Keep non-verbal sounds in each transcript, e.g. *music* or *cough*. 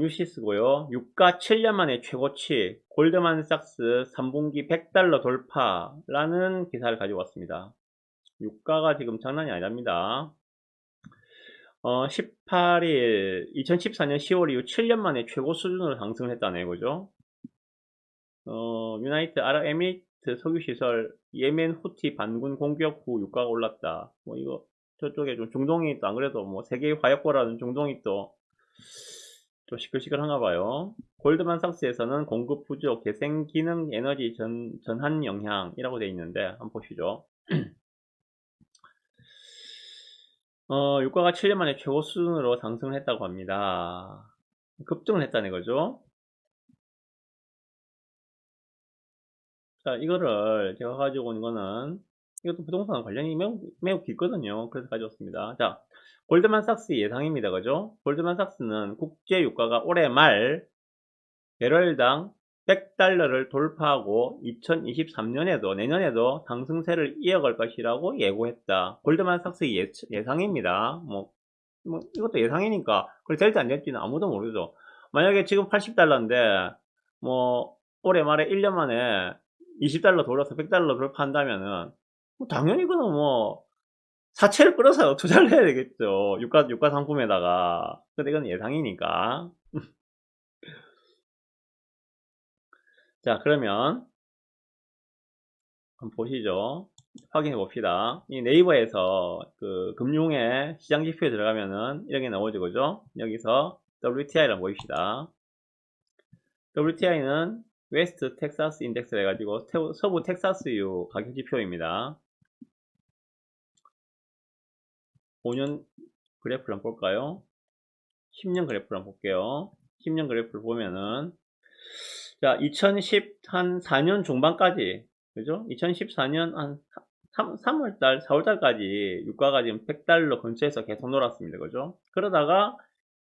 뉴시스고요. 유가 7년 만에 최고치 골드만삭스 3분기 100달러 돌파라는 기사를 가지고 왔습니다. 유가가 지금 장난이 아니랍니다. 어, 18일 2014년 10월 이후 7년 만에 최고 수준으로 상승을 했다네 그죠? 어, 유나이트 아랍에미리트 석유시설 예멘 후티 반군 공격 후 유가가 올랐다. 뭐 이거 저쪽에 좀 중동이 또 안 그래도 뭐 세계 화약고라는 중동이 또 좀 시끌시끌한가 봐요. 골드만삭스에서는 공급 부족, 재생 기능 에너지 전, 전환 영향이라고 되어 있는데 한번 보시죠. *clears throat* 어, 유가가 7년 만에 최고 수준으로 상승을 했다고 합니다. 급등을 했다는 거죠. 자, 이거를 제가 가지고 온 거는 이것도 부동산 관련이 매우, 매우 깊거든요. 그래서 가져왔습니다. 자, 골드만삭스 예상입니다. 그죠? 골드만삭스는 국제 유가가 올해 말 배럴당 100달러를 돌파하고 2023년에도 내년에도 상승세를 이어갈 것이라고 예고했다. 골드만삭스 예, 예상입니다. 뭐, 뭐 이것도 예상이니까 그걸 될지 안 될지는 아무도 모르죠. 만약에 지금 80달러인데 뭐 올해 말에 1년 만에 20달러 돌려서 100달러 돌파한다면은 뭐 당연히 그는 뭐 사채를 끌어서 투자를 해야 되겠죠. 유가 유가 상품에다가. 근데 이건 예상이니까. *laughs* 자, 그러면 한번 보시죠. 확인해 봅시다. 이 네이버에서 그 금융의 시장 지표에 들어가면은 이렇게 나오죠, 그죠? 여기서 WTI를 한번 보입시다. WTI는 웨스트 텍사스 인덱스를 해가지고 태- 서부 텍사스유 가격 지표입니다. 5년 그래프를 한번 볼까요? 10년 그래프를 한번 볼게요. 10년 그래프를 보면은 자, 2014년 중반까지 그죠? 2014년 한 3, 월달 4월달까지 유가가 지금 100달러 근처에서 계속 놀았습니다. 그죠? 그러다가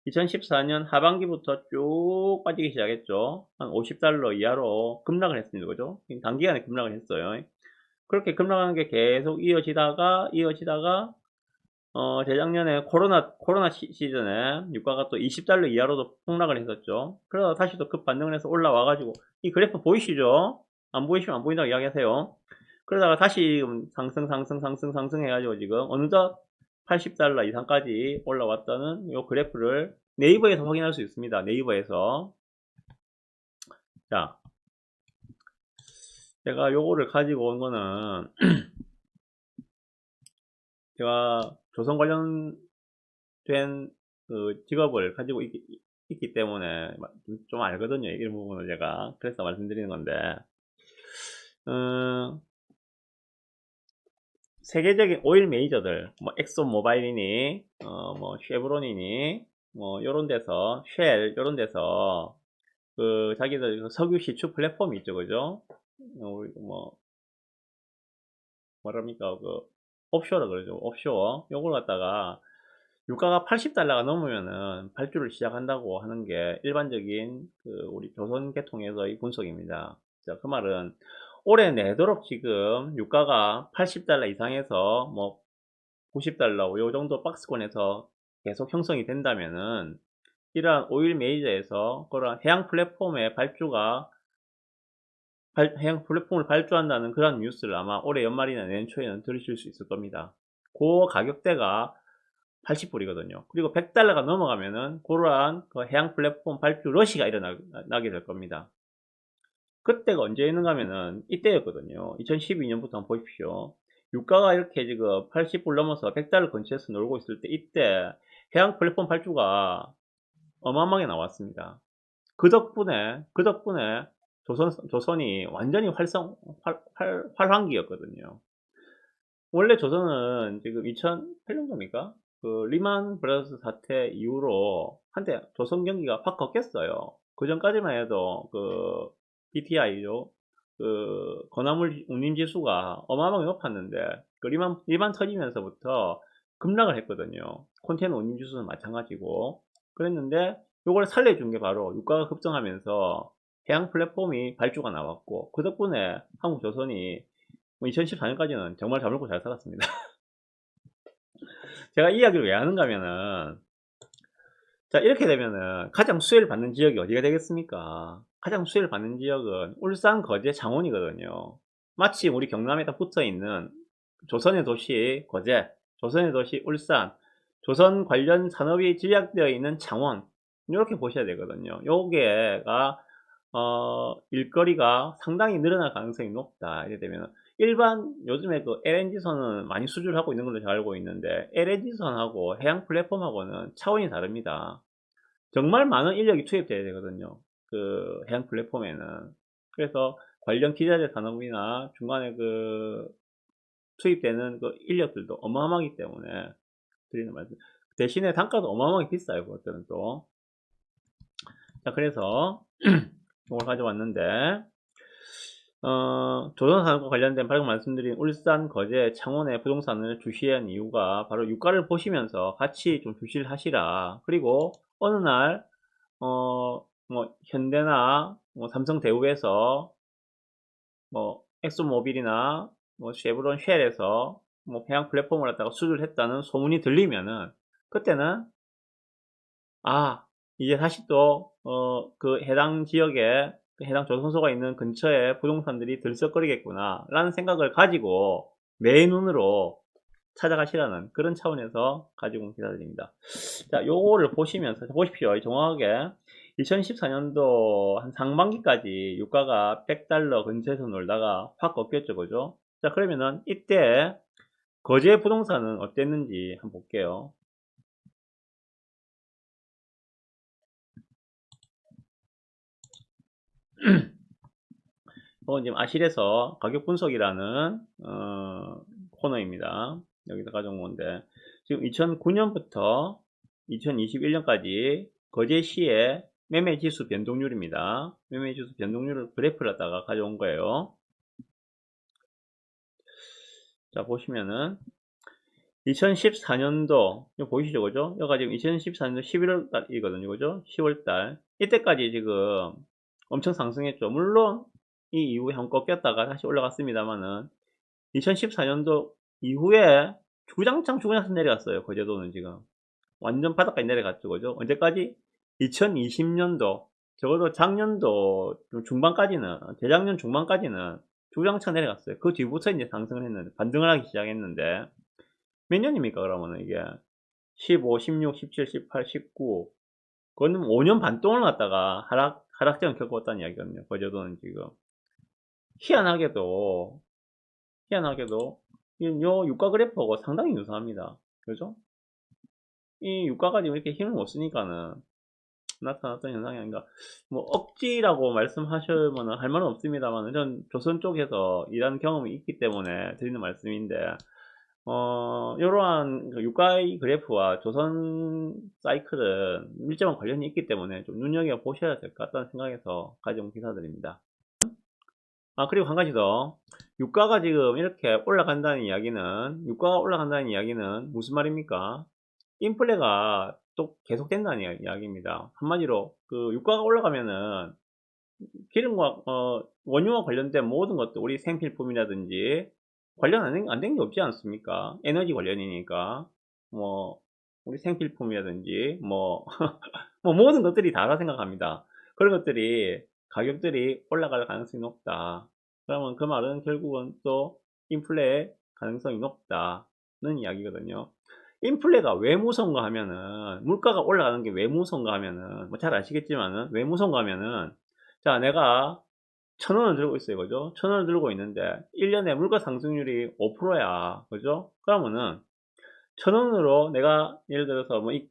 2014년 하반기부터 쭉 빠지기 시작했죠. 한 50달러 이하로 급락을 했습니다. 그죠? 단기간에 급락을 했어요. 그렇게 급락하는 게 계속 이어지다가 이어지다가 어, 재작년에 코로나, 코로나 시, 시즌에 유가가 또 20달러 이하로도 폭락을 했었죠. 그러다 다시 또 급 반등을 해서 올라와가지고, 이 그래프 보이시죠? 안 보이시면 안 보인다고 이야기하세요. 그러다가 다시 상승, 상승, 상승, 상승 해가지고 지금 어느덧 80달러 이상까지 올라왔다는 이 그래프를 네이버에서 확인할 수 있습니다. 네이버에서. 자. 제가 요거를 가지고 온 거는, *clears throat* 제가 조선 관련된 그 직업을 가지고 있, 기 때문에 좀, 좀 알거든요. 이런 부분을 제가. 그래서 말씀드리는 건데, 어, 세계적인 오일 메이저들, 뭐 엑소 모바일이니, 어, 뭐 쉐브론이니, 뭐 요런 데서 쉘 요런 데서 그 자기들 그 석유 시추 플랫폼이 있죠, 그죠? 어, 뭐 뭐랍니까 그 옵쇼라 그러죠, 옵쇼어. 요걸 갖다가 유가가 80달러가 넘으면은 발주를 시작한다고 하는 게 일반적인 그 우리 조선 계통에서의 분석입니다. 자, 그 말은 올해 내도록 지금 유가가 80달러 이상에서 뭐 90달러 요 정도 박스권에서 계속 형성이 된다면은 이러한 오일 메이저에서 그런 해양 플랫폼의 발주가 발- 해양 플랫폼을 발주한다는 그런 뉴스를 아마 올해 연말이나 내년 초에는 들으실 수 있을 겁니다. 그 가격대가 80불이거든요. 그리고 100달러가 넘어가면은 그러한 그 해양 플랫폼 발주 러시가 일어나게 될 겁니다. 그때가 언제 있는가 하면은 이때였거든요. 2012년부터 한번 보십시오. 유가가 이렇게 지금 80불 넘어서 100달러 근처에서 놀고 있을 때 이때 해양 플랫폼 발주가 어마어마하게 나왔습니다. 그 덕분에 그 덕분에 조선 조선이 완전히 활성 활, 활, 활황기였거든요. 원래 조선은 지금 2008년도입니까? 그 리만 브라더스 사태 이후로 한때 조선 경기가 확 꺾였어요. 그 전까지만 해도 그 BTI죠. 그 건화물 운임 지수가 어마어마하게 높았는데 그 리만 리만 터지면서부터 급락을 했거든요. 컨테이너 운임 지수는 마찬가지고 그랬는데 이걸 살려준 게 바로 유가가 급등하면서 해양 플랫폼이 발주가 나왔고 그 덕분에 한국 조선이 2014년까지는 정말 잘 먹고 잘 살았습니다. *laughs* 제가 이 이야기를 왜 하는가 하면은 자, 이렇게 되면은 가장 수혜를 받는 지역이 어디가 되겠습니까? 가장 수혜를 받는 지역은 울산, 거제, 창원이거든요. 마치 우리 경남에 다 붙어 있는 조선의 도시 거제, 조선의 도시 울산, 조선 관련 산업이 집약되어 있는 창원, 이렇게 보셔야 되거든요. 요게가, 어, 일거리가 상당히 늘어날 가능성이 높다. 이렇게 되면, 일반, 요즘에 그 LNG선은 많이 수주를 하고 있는 걸로 잘 알고 있는데, LNG선하고 해양 플랫폼하고는 차원이 다릅니다. 정말 많은 인력이 투입돼야 되거든요. 그 해양 플랫폼에는. 그래서 관련 기자재 산업이나 중간에 그 투입되는 그 인력들도 어마어마하기 때문에 드리는 말씀. 대신에 단가도 어마어마하게 비싸요. 그것들은 또. 자, 그래서 *clears throat* 이걸 가져왔는데 어, 조선산업과 관련된 방금 말씀드린 울산, 거제, 창원의 부동산을 주시한 이유가 바로 유가를 보시면서 같이 좀 주시를 하시라. 그리고 어느 날, 어, 뭐, 현대나 뭐 삼성 대우에서 뭐, 엑소모빌이나 뭐, 쉐브론 쉘에서 뭐, 해양 플랫폼을 갖다가 수주를 했다는 소문이 들리면은, 그때는, 아, 이제 다시 또, 어, 그 해당 지역에 그 해당 조선소가 있는 근처에 부동산들이 들썩거리겠구나 라는 생각을 가지고 매 눈으로 찾아가시라는 그런 차원에서 가지고 온 기사들입니다. 자, 요거를 보시면서 보십시오. 정확하게 2014년도 한 상반기까지 유가가 100달러 근처에서 놀다가 확 꺾였죠. 그죠? 자, 그러면은 이때 거제 부동산은 어땠는지 한번 볼게요. *clears throat* 이건 지금 아실에서 가격 분석이라는 어, 코너입니다. 여기서 가져온 건데 지금 2009년부터 2021년까지 거제 시의 매매 지수 변동률입니다. 매매 지수 변동률을 그래프를 갖다가 가져온 거예요. 자 보시면은 2014년도 이거 보이시죠 그죠? 여기가 지금 2014년도 11월 달이거든요 그죠? 10월 달 이때까지 지금 엄청 상승했죠. 물론 이 이후에 한번 꺾였다가 다시 올라갔습니다만은 2014년도 이후에 주장창 주장창 내려갔어요. 거제도는 지금 완전 바닥까지 내려갔죠. 그죠? 언제까지? 2020년도 적어도 작년도 중반까지는 재작년 중반까지는 주장창 내려갔어요. 그 뒤부터 이제 상승을 했는데 반등을 하기 시작했는데 몇 년입니까 그러면은 이게 15, 16, 17, 18, 19 그거는 5년 반 동안 갔다가 하락 하락장을 겪었다는 이야기거든요. 거제도는 지금 희한하게도 희한하게도 요 유가 그래프하고 상당히 유사합니다. 그죠? 이 유가가 지금 이렇게 힘을 못 쓰니까는 나타났던 현상이 아닌가. 뭐 억지라고 말씀하시면 할 말은 없습니다만 전 조선 쪽에서 일하는 경험이 있기 때문에 드리는 말씀인데 어, 이러한 그 유가의 그래프와 조선 사이클은 밀접한 관련이 있기 때문에 좀 눈여겨 보셔야 될 것 같다는 생각에서 가져온 기사들입니다. 아, 그리고 한 가지 더. 유가가 지금 이렇게 올라간다는 이야기는, 유가가 올라간다는 이야기는 무슨 말입니까? 인플레가 또 계속된다는 이야기입니다. 한마디로, 그, 유가가 올라가면은, 기름과, 어, 원유와 관련된 모든 것들, 우리 생필품이라든지, 관련 안 된 게 없지 않습니까? 에너지 관련이니까. 뭐, 우리 생필품이라든지, 뭐, *laughs* 뭐, 모든 것들이 다라 생각합니다. 그런 것들이 가격들이 올라갈 가능성이 높다. 그러면 그 말은 결국은 또 인플레의 가능성이 높다는 이야기거든요. 인플레가 왜 무서운가 하면은 물가가 올라가는 게 왜 무서운가 하면은 뭐 잘 아시겠지만은 왜 무서운가 하면은 자 내가 천 원을 들고 있어요 그죠 천 원을 들고 있는데 1년에 물가 상승률이 5%야 그죠 그러면은 천 원으로 내가 예를 들어서 뭐 이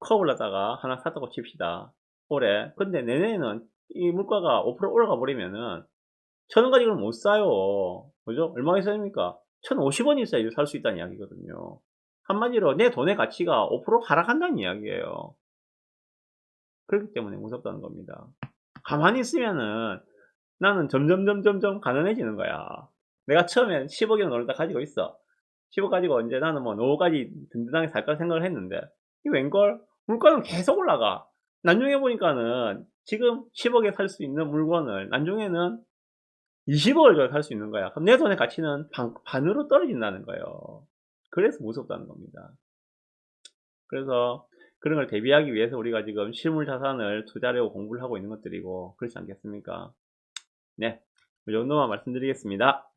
컵을 갖다가 하나 샀다고 칩시다 올해 근데 내년에는 이 물가가 5% 올라가 버리면은 천 원 가지고는 못 사요. 그죠? 얼마가 있어야됩니까 1,050원이 있어야 살 수 있다는 이야기거든요. 한마디로 내 돈의 가치가 5% 하락한다는 이야기예요. 그렇기 때문에 무섭다는 겁니다. 가만히 있으면은 나는 점점 점점 점 가난해지는 거야. 내가 처음엔 10억이나 돈을 다 가지고 있어. 10억 가지고 언제 나는 뭐 노후까지 든든하게 살까 생각을 했는데 이 웬걸 물가는 계속 올라가. 나중에 보니까는 지금 10억에 살 수 있는 물건을 나중에는 20억을 줘살수 있는 거야. 그럼 내 돈의 가치는 반, 으로 떨어진다는 거예요. 그래서 무섭다는 겁니다. 그래서 그런 걸 대비하기 위해서 우리가 지금 실물 자산을 투자하려고 공부를 하고 있는 것들이고 그렇지 않겠습니까? 네, 그 정도만 말씀드리겠습니다.